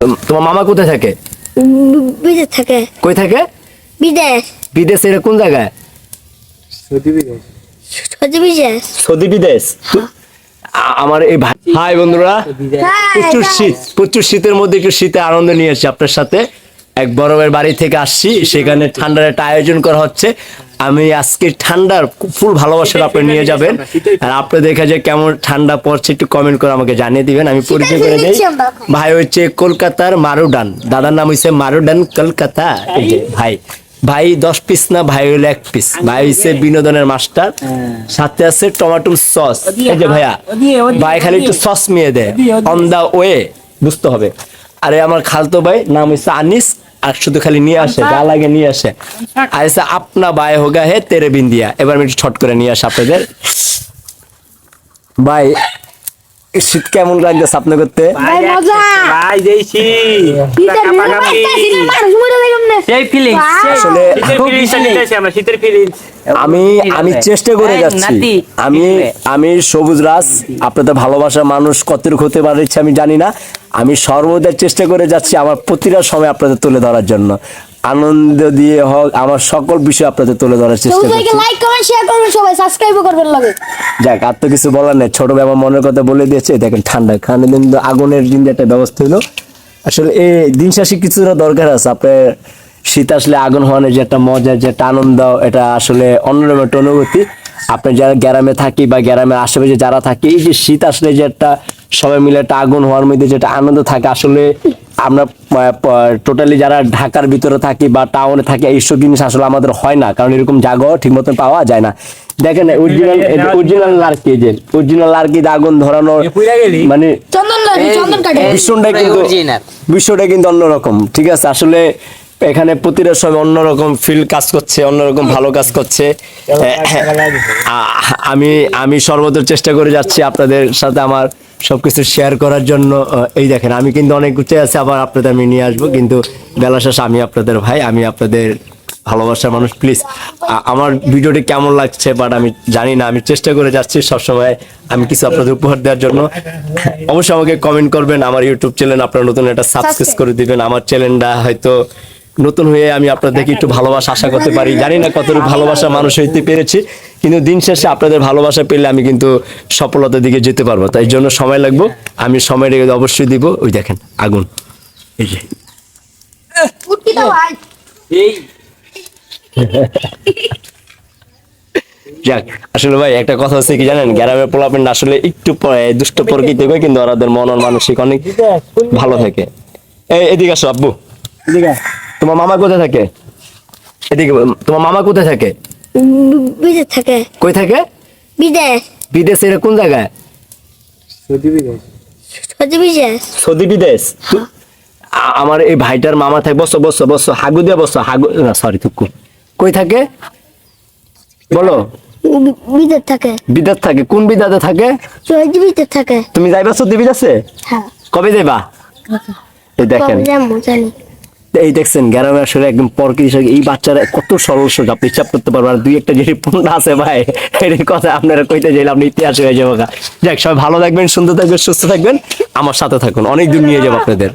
তোম- তোমার মামা কোথায় থাকে? বিদেশ থাকে। কই থাকে? বিদেশ। বিদেশে এটা কোন জায়গায়? সৌদি বিদেশ। সৌদি বিদেশ। তো- আ- আমার এই ভাই হাই বন্ধুরা। প্রচুর শীত প্রচুর শীতের মধ্যে একটু শীতে আনন্দ নিয়ে এসেছি আপনার সাথে। এক বরফের বাড়ি থেকে আসছি সেখানে ঠান্ডার একটা আয়োজন করা হচ্ছে। আমি আজকে ঠান্ডার ফুল ভালোবাসার আপনি নিয়ে যাবেন। আর আপনি দেখে যে কেমন ঠান্ডা পড়ছে একটু কমেন্ট করে আমাকে জানিয়ে দিবেন। আমি পরিচয় করে দিই। ভাই হচ্ছে কলকাতার মারুডান। দাদার নাম হচ্ছে মারুডান কলকাতা। এই যে ভাই। ভাই দশ পিস না ভাই হলো এক পিস ভাই হচ্ছে বিনোদনের মাস্টার। সাথে আছে টমেটো সস। এই যে ভাইয়া। ভাই খালি একটু সস মিয়ে দেয় অন দা ওয়ে বুঝতে হবে। আরে আমার খালতো ভাই নাম হচ্ছে আনিস। আর শুধু খালি নিয়ে আসে যা লাগে নিয়ে আসে। আচ্ছা আপনা ভাই হোগা হে তেরে বিন্দিয়া। এবার আমি একটু ছট করে নিয়ে আসি আপনাদের। ভাই শীত কেমন লাগতেছে আপনি করতে? ভাই মজা। ভাই? সেই আসলে আমরা শীতের আমি আমি চেষ্টা করে যাচ্ছি। আমি আমি সবুজ রাজ আপনাদের ভালোবাসা মানুষ কতটুকু হতে পারছে আমি জানি না। আমি সর্বদা চেষ্টা করে যাচ্ছি আমার প্রতিটা সময় আপনাদের তুলে ধরার জন্য। আনন্দ দিয়ে হোক আমার সকল বিষয় আপনাদের তুলে ধরার চেষ্টা করছি। লাইক কমেন্ট শেয়ার করবেন সবাই সাবস্ক্রাইবও করবেন লাগে। যাক আর তো কিছু বলার নেই। ছোট ভাই আমার মনের কথা বলে দিয়েছে দেখেন ঠান্ডা। খানে কিন্তু আগুনের দিন একটা ব্যবস্থা হলো। আসলে এই দিন শেষে কিছুটা দরকার আছে। আপনার শীত আসলে আগুন হওয়ানোর যে একটা মজা যে একটা আনন্দ এটা আসলে অন্যরকম একটা অনুভূতি। আপনি যারা গ্রামে থাকি বা গ্রামের আশেপাশে যারা থাকি এই যে শীত আসলে যে একটা সবাই মিলে একটা আগুন হওয়ার মধ্যে যেটা আনন্দ থাকে আসলে আমরা টোটালি যারা ঢাকার ভিতরে থাকি বা টাউনে থাকি এইসব জিনিস আসলে আমাদের হয় না কারণ এরকম জায়গাও ঠিক মতন পাওয়া যায় না দেখেন অরিজিনাল অরিজিনাল লার্কি যে অরিজিনাল লার্কি আগুন ধরানো? মানে চন্দন লাগে চন্দন কাটে ভীষণটা কিন্তু। বিষয়টা কিন্তু অন্যরকম ঠিক আছে আসলে এখানে প্রতিটা সময় অন্যরকম ফিল কাজ করছে অন্যরকম ভালো কাজ করছে। আমি আমি সর্বদা চেষ্টা করে যাচ্ছি আপনাদের সাথে আমার সবকিছু শেয়ার করার জন্য। এই দেখেন আমি কিন্তু অনেক উঠে আছে আবার আপনাদের আমি নিয়ে আসব কিন্তু বেলা শেষ আমি আপনাদের ভাই আমি আপনাদের ভালোবাসার মানুষ প্লিজ আমার ভিডিওটি কেমন লাগছে বাট আমি জানি না আমি চেষ্টা করে যাচ্ছি সবসময় আমি কিছু আপনাদের উপহার দেওয়ার জন্য। অবশ্যই আমাকে কমেন্ট করবেন আমার ইউটিউব চ্যানেল আপনারা নতুন একটা সাবস্ক্রাইব করে দিবেন আমার চ্যানেলটা হয়তো নতুন হয়ে আমি আপনাদেরকে একটু ভালোবাসা আশা করতে পারি। জানি না কতটুকু ভালোবাসা মানুষ হইতে পেরেছি কিন্তু দিন শেষে আপনাদের ভালোবাসা পেলে আমি কিন্তু সফলতার দিকে যেতে পারব। তাই জন্য সময় লাগবে আমি সময় রেখে অবশ্যই দিব। ওই দেখেন আগুন। এই যে। উঠকি তো ভাই এই। যাক আসলে ভাই একটা কথা হচ্ছে কি জানেন গ্রামের পোলাপেন আসলে একটু দুষ্ট প্রকৃতি হয় কিন্তু ওরাদের মন মানসিক অনেক ভালো থাকে। এদিকে আসো আব্বু। তোমার মামা কোথায় থাকে? এদিকে তোমার মামা কোথায় থাকে? বিদেশ থাকে। কই থাকে? বিদেশ। বিদেশে এটা কোন জায়গায়? সৌদি বিদেশ। সৌদি বিদেশ। তু- আ- আমার এই ভাইটার মামা থাকে। বসো বসো বসো। হাগু দিয়ে বসো হাগু না সরি তুকু কই থাকে? বলো। বিদেশ থাকে। বিদেশ থাকে। কোন বিদাতে থাকে? সৌদি বিদেশ থাকে। তুমি যাইবা সৌদি বিদেশে? হ্যাঁ। কবে যাইবা? এই দেখেন। এই দেখছেন গ্রামে আসলে একদম পর কি এই বাচ্চারা কত সরল সোজা আপনি হিসাব করতে পারবেন। দুই একটা যেটি পূর্ণ আছে, ভাই, এর কথা আপনারা কইতে চাইলে আপনি ইতিহাস হয়ে যাব যাক, সবাই ভালো থাকবেন, সুন্দর থাকবেন, সুস্থ থাকবেন। আমার সাথে থাকুন অনেক দূর নিয়ে যাব আপনাদের।